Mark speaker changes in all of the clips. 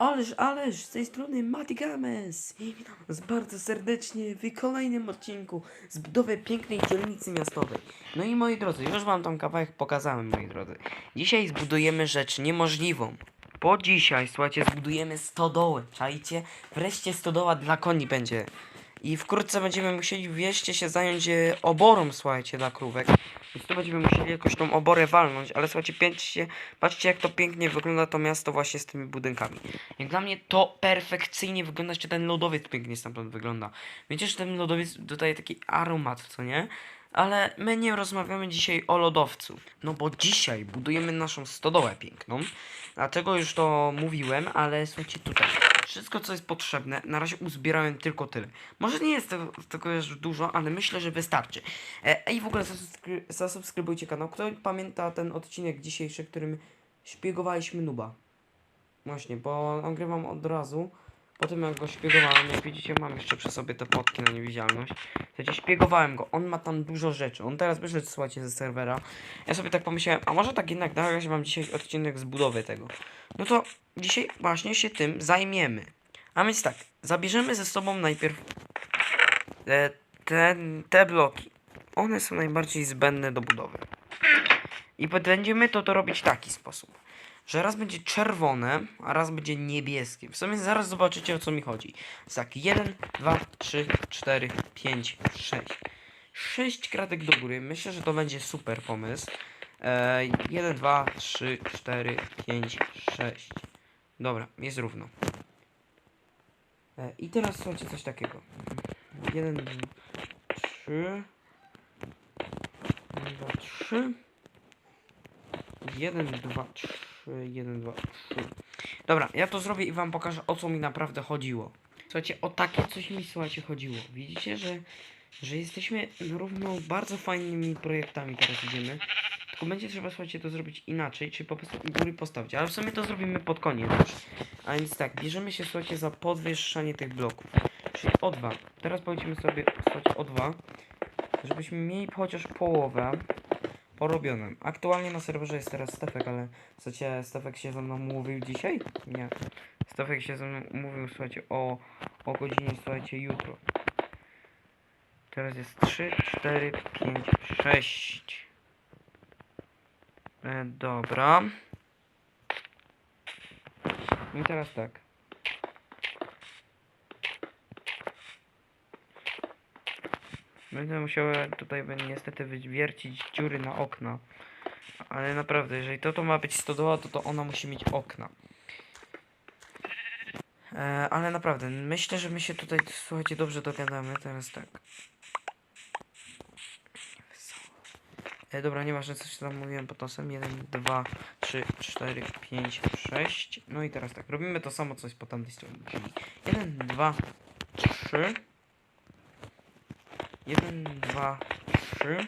Speaker 1: Ależ, ależ, z tej strony Mati Games i witam was bardzo serdecznie w kolejnym odcinku z budowy pięknej dzielnicy miastowej. No i moi drodzy, już wam tam kawałek pokazałem, moi drodzy. Dzisiaj zbudujemy rzecz niemożliwą. Bo dzisiaj, słuchajcie, zbudujemy stodołę, czajcie? Wreszcie stodoła dla koni będzie. I wkrótce będziemy musieli wieście się zająć e, oborą, słuchajcie, dla krówek. Więc tu będziemy musieli jakoś tą oborę walnąć, ale słuchajcie, patrzcie, patrzcie jak to pięknie wygląda to miasto właśnie z tymi budynkami. Jak dla mnie to perfekcyjnie wygląda, jeszcze ten lodowiec pięknie stamtąd wygląda. Wiecie, że ten lodowiec dodaje taki aromat, co nie? Ale my nie rozmawiamy dzisiaj o lodowcu. No bo dzisiaj budujemy naszą stodołę piękną. Dlatego już to mówiłem, ale słuchajcie tutaj. Wszystko co jest potrzebne, na razie uzbierałem tylko tyle. Może nie jest tego, tego już dużo, ale myślę, że wystarczy. E, I w ogóle zasubskry zasubskrybujcie kanał. Kto pamięta ten odcinek dzisiejszy, którym szpiegowaliśmy Nuba? Właśnie, bo nagrywam od razu. Po tym jak go szpiegowałem, jak widzicie, mam jeszcze przy sobie te potki na niewidzialność. Słuchajcie, szpiegowałem go. On ma tam dużo rzeczy. On teraz wyszedł, słuchajcie, ze serwera. Ja sobie tak pomyślałem, a może tak jednak nagrać wam dzisiaj odcinek z budowy tego. No to dzisiaj właśnie się tym zajmiemy. A więc tak, zabierzemy ze sobą najpierw te, te, te bloki. One są najbardziej zbędne do budowy. I będziemy to, to robić w taki sposób, że raz będzie czerwone, a raz będzie niebieskie. W sumie zaraz zobaczycie o co mi chodzi. Tak, 1, 2, 3, 4, 5, 6. 6 kratek do góry. Myślę, że to będzie super pomysł. E, 1, 2, 3, 4, 5, 6. Dobra, jest równo. E, I teraz słuchajcie coś takiego. 1, 2, 3. 1, 2, 3. 1, 2, 3, 1, 2, 3. Dobra, ja to zrobię i wam pokażę o co mi naprawdę chodziło. Słuchajcie, o takie coś mi słuchajcie chodziło. Widzicie, że, że jesteśmy równo bardzo fajnymi projektami teraz idziemy. Tylko będzie trzeba słuchajcie to zrobić inaczej, czy po prostu u góry postawić. Ale w sumie to zrobimy pod koniec już. A więc tak, bierzemy się słuchajcie za podwyższanie tych bloków. Czyli o 2. Teraz powiedzmy sobie słuchajcie o 2. Żebyśmy mieli chociaż połowę porobionym. Aktualnie na serwerze jest teraz Stefek, ale chcecie, Stefek się ze mną mówił dzisiaj? Nie. Stefek się ze mną mówił, słuchajcie, o, o godzinie, słuchajcie, jutro. Teraz jest 3, 4, 5, 6. E, dobra. I teraz tak. Będę musiał tutaj będę niestety wywiercić dziury na okna. Ale naprawdę, jeżeli to, to ma być stodoła, to to ona musi mieć okna. E, ale naprawdę, myślę, że my się tutaj, słuchajcie, dobrze dogadamy. Teraz tak. E, dobra, nieważne co się tam mówiłem pod nosem. 1, 2, 3, 4, 5, 6. No i teraz tak, robimy to samo, co jest po tamtej stronie. Czyli 1, 2, 3. 1, 2, 3.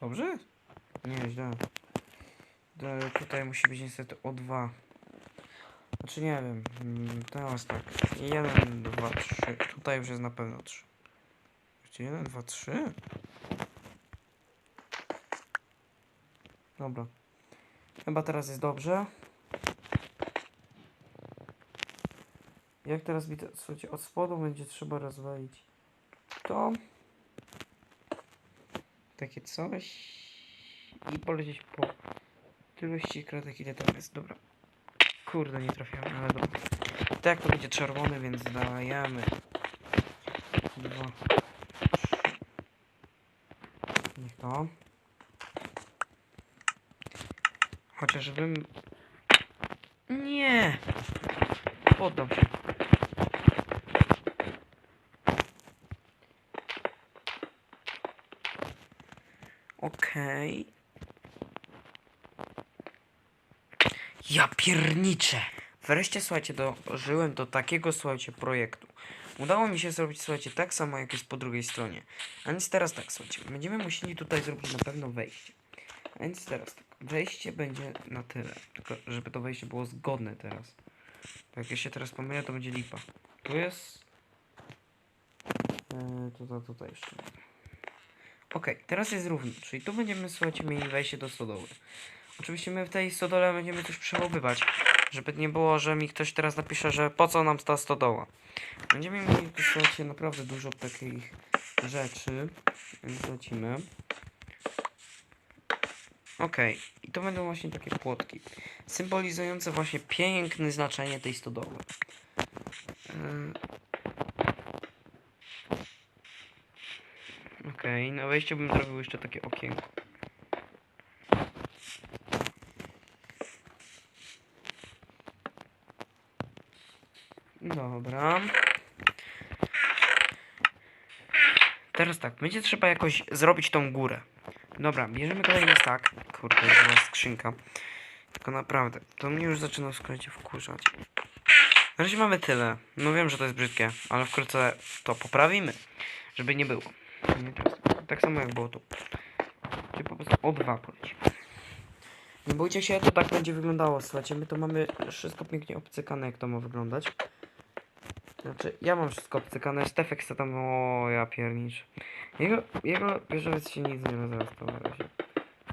Speaker 1: Dobrze? Nie, źle. Tutaj musi być niestety o 2. Znaczy nie wiem. mm, Teraz tak. 1, 2, 3. Tutaj już jest na pewno 3. Gdzie 1, 2, 3? Dobra. Chyba teraz jest dobrze. Jak teraz mi to, słuchajcie, od spodu będzie trzeba rozwalić to. Takie coś. I polecieć po ilości kratek, ile tam jest. Dobra. Kurde, nie trafiałem, ale dobra. Tak, to będzie czerwony, więc dajemy. Dwa. trzy. Niech to. Chociażbym... Nie! Poddam się. Okej. Ja pierniczę! Wreszcie, słuchajcie, dożyłem do takiego, słuchajcie, projektu. Udało mi się zrobić, słuchajcie, tak samo jak jest po drugiej stronie. A więc teraz tak, słuchajcie, będziemy musieli tutaj zrobić na pewno wejście. A więc teraz tak, wejście będzie na tyle. Tylko, żeby to wejście było zgodne teraz. Bo jak ja się teraz pomylę, to będzie lipa. Tu jest... Eee, tutaj, tutaj jeszcze. Okej, teraz jest równo, czyli tu będziemy, słuchajcie, mieli wejście do stodoły. Oczywiście my w tej stodole będziemy coś przechowywać, żeby nie było, że mi ktoś teraz napisze, że po co nam ta stodoła. Będziemy mieli słuchajcie, naprawdę dużo takich rzeczy, więc lecimy. Okej, i to będą właśnie takie płotki, symbolizujące właśnie piękne znaczenie tej stodoły. Yy. Okej, na wejściu bym zrobił jeszcze takie okienko. Dobra. Teraz tak, będzie trzeba jakoś zrobić tą górę. Dobra, bierzemy kolejny stack. Kurde, była skrzynka. Tylko naprawdę, to mnie już zaczyna w skrócie wkurzać. Na razie mamy tyle. No wiem, że to jest brzydkie, ale wkrótce to poprawimy. Żeby nie było. Tak samo jak było tu. Czyli po prostu o dwa. Nie bójcie się, to tak będzie wyglądało. Słuchajcie, my to mamy wszystko pięknie obcykane, jak to ma wyglądać. Znaczy, ja mam wszystko obcykane, Stefek chce tam, o ja piernicz. Jego, jego wieżowiec się nic nie rozrastał na razie.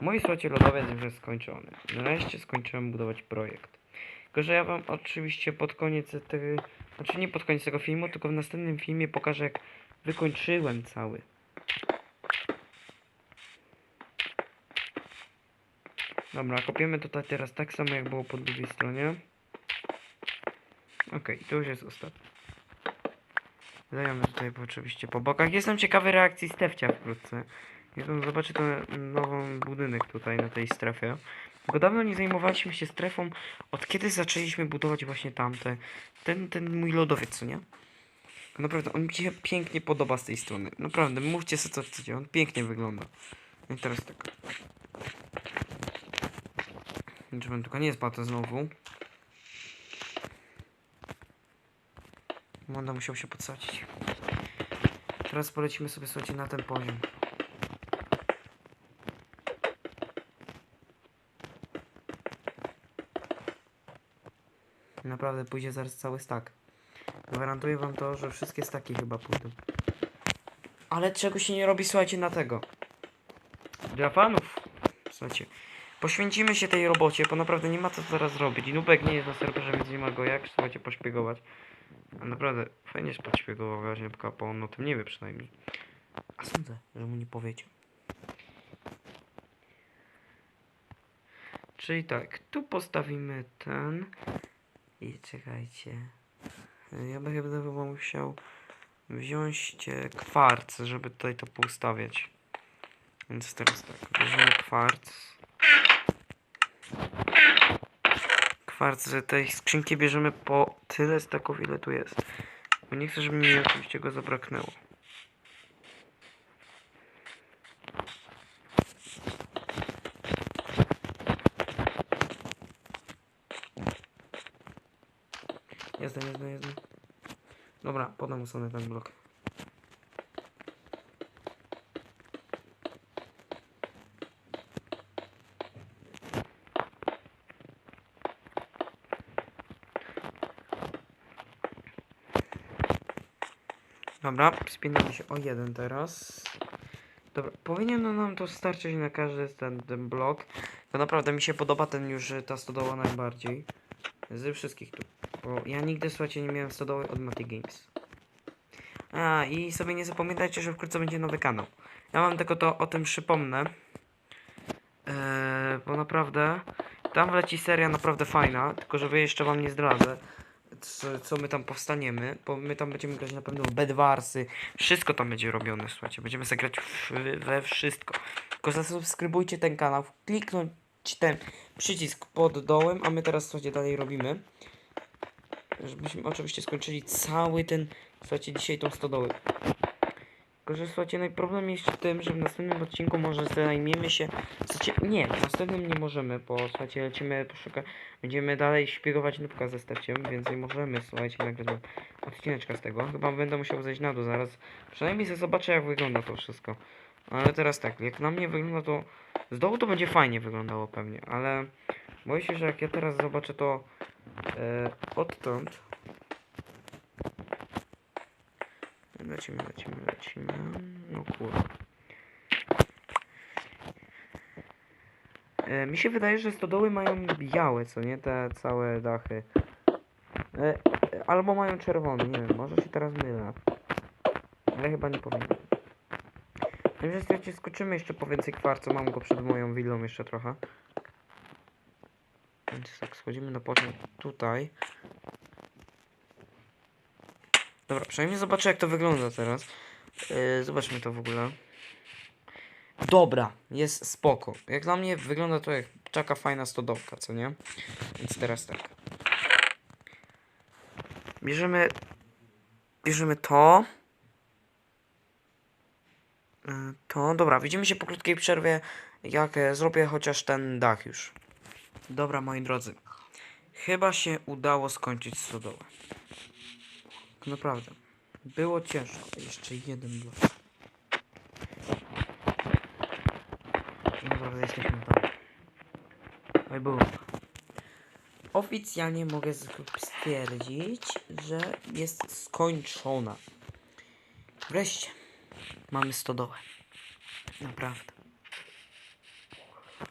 Speaker 1: Mój, słuchajcie, lodowiec już jest skończony. Nareszcie skończyłem budować projekt. Tylko, że ja wam oczywiście pod koniec tego, znaczy nie pod koniec tego filmu, tylko w następnym filmie pokażę, jak wykończyłem cały. Dobra, kopiemy tutaj teraz tak samo, jak było po drugiej stronie. Okej, to już jest ostatni. Dajemy tutaj oczywiście po bokach. Jestem ciekawy reakcji Stefcia wkrótce. Jestem zobaczy ten nowy budynek tutaj na tej strefie. Bo dawno nie zajmowaliśmy się strefą, od kiedy zaczęliśmy budować właśnie tamte. Ten, ten mój lodowiec, co nie? Naprawdę, on mi się pięknie podoba z tej strony. Naprawdę, mówcie sobie co chcecie, on pięknie wygląda. I teraz tak. Żebym tylko nie spadł znowu. Będę musiał się podsadzić. Teraz polecimy sobie słuchajcie na ten poziom. Naprawdę pójdzie zaraz cały stack. Gwarantuję wam to, że wszystkie staki chyba pójdą. Ale czego się nie robi, słuchajcie, na tego. Dla fanów. Słuchajcie. Poświęcimy się tej robocie, bo naprawdę nie ma co teraz robić. Nubek nie jest na serwerze, więc nie ma go jak, słuchajcie, poszpiegować. A naprawdę fajnie się podśpiegował Gaźniepka, bo on o tym nie wie przynajmniej. A sądzę, że mu nie powiecie. Czyli tak, tu postawimy ten. I czekajcie. Ja bym chyba musiał wziąć kwarc, żeby tutaj to poustawiać. Więc teraz tak, bierzemy kwarc. Kwarc z tej skrzynki bierzemy po tyle staków, ile tu jest. Bo nie chcę, żeby mi oczywiście go zabraknęło. Jestem, jestem, jestem. Dobra, podam sobie ten blok. Dobra, spinamy się o jeden teraz. Dobra, powinien nam to starczyć na każdy ten, ten blok. Bo naprawdę mi się podoba ten już, ta stodoła najbardziej. Ze wszystkich tu. Bo ja nigdy, słuchajcie, nie miałem stodoły od Mati Games. A, i sobie nie zapominajcie, że wkrótce będzie nowy kanał. Ja wam tylko to o tym przypomnę. Eee, bo naprawdę, tam wleci seria naprawdę fajna, tylko że wy jeszcze wam nie zdradzę, co, co my tam powstaniemy, bo my tam będziemy grać na pewno Bedwarsy, wszystko tam będzie robione, słuchajcie, będziemy zagrać we wszystko. Tylko zasubskrybujcie ten kanał, kliknąć ten przycisk pod dołem, a my teraz, słuchajcie, dalej robimy. Żebyśmy oczywiście skończyli cały ten, słuchajcie, dzisiaj tą stodołę. Tylko, że słuchajcie, no problem jest w tym, że w następnym odcinku może zajmiemy się. Słuchajcie, nie, w następnym nie możemy, bo słuchajcie, lecimy poszukać. Będziemy dalej szpiegować nubka ze stacją, więc nie możemy, słuchajcie, nagrać wam odcineczka z tego. Chyba będę musiał zejść na dół zaraz. Przynajmniej sobie zobaczę, jak wygląda to wszystko. Ale teraz tak, jak na mnie wygląda to. Z dołu to będzie fajnie wyglądało pewnie, ale boję się, że jak ja teraz zobaczę to e, odtąd. Lecimy, lecimy, lecimy. No kurde. E, mi się wydaje, że stodoły mają białe, co nie? Te całe dachy. E, albo mają czerwony, nie wiem, może się teraz mylę. Ale chyba nie powinien. Dobrze, słuchajcie, skoczymy jeszcze po więcej kwarcu, mam go przed moją willą jeszcze trochę. Więc tak, schodzimy na poziom tutaj. Dobra, przynajmniej zobaczę jak to wygląda teraz. Yy, zobaczmy to w ogóle. Dobra, jest spoko. Jak dla mnie wygląda to jak taka fajna stodołka, co nie? Więc teraz tak. Bierzemy... Bierzemy to. Y, To, dobra, widzimy się po krótkiej przerwie, jak e, zrobię chociaż ten dach już. Dobra, moi drodzy. Chyba się udało skończyć stodołę. Naprawdę. Było ciężko. Jeszcze jeden blok. Naprawdę jesteśmy tam. Oj, było. Oficjalnie mogę stwierdzić, że jest skończona. Wreszcie. Mamy stodołę. Naprawdę.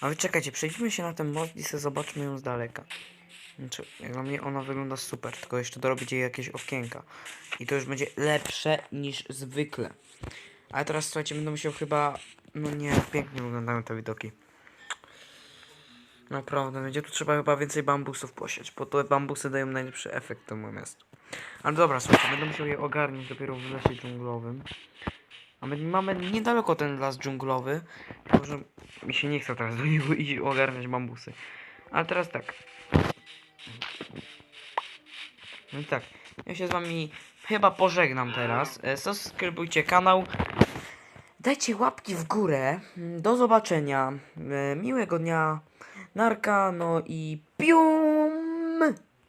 Speaker 1: Ale czekajcie, przejdźmy się na ten most i sobie zobaczmy ją z daleka. Znaczy, dla mnie ona wygląda super, tylko jeszcze dorobić jej jakieś okienka. I to już będzie lepsze niż zwykle. Ale teraz słuchajcie, będę musiał chyba... No nie, pięknie wyglądają te widoki. Naprawdę, będzie tu trzeba chyba więcej bambusów posiać, bo te bambusy dają najlepszy efekt temu miastu. Ale dobra, słuchajcie, będę musiał je ogarnąć dopiero w lesie dżunglowym. A my mamy niedaleko ten las dżunglowy, tylko mi się nie chce teraz do niego iść ogarniać bambusy. Ale teraz tak. No i tak, ja się z wami chyba pożegnam teraz. E, Subskrybujcie kanał. Dajcie łapki w górę. Do zobaczenia. E, Miłego dnia. Narka, no i piu!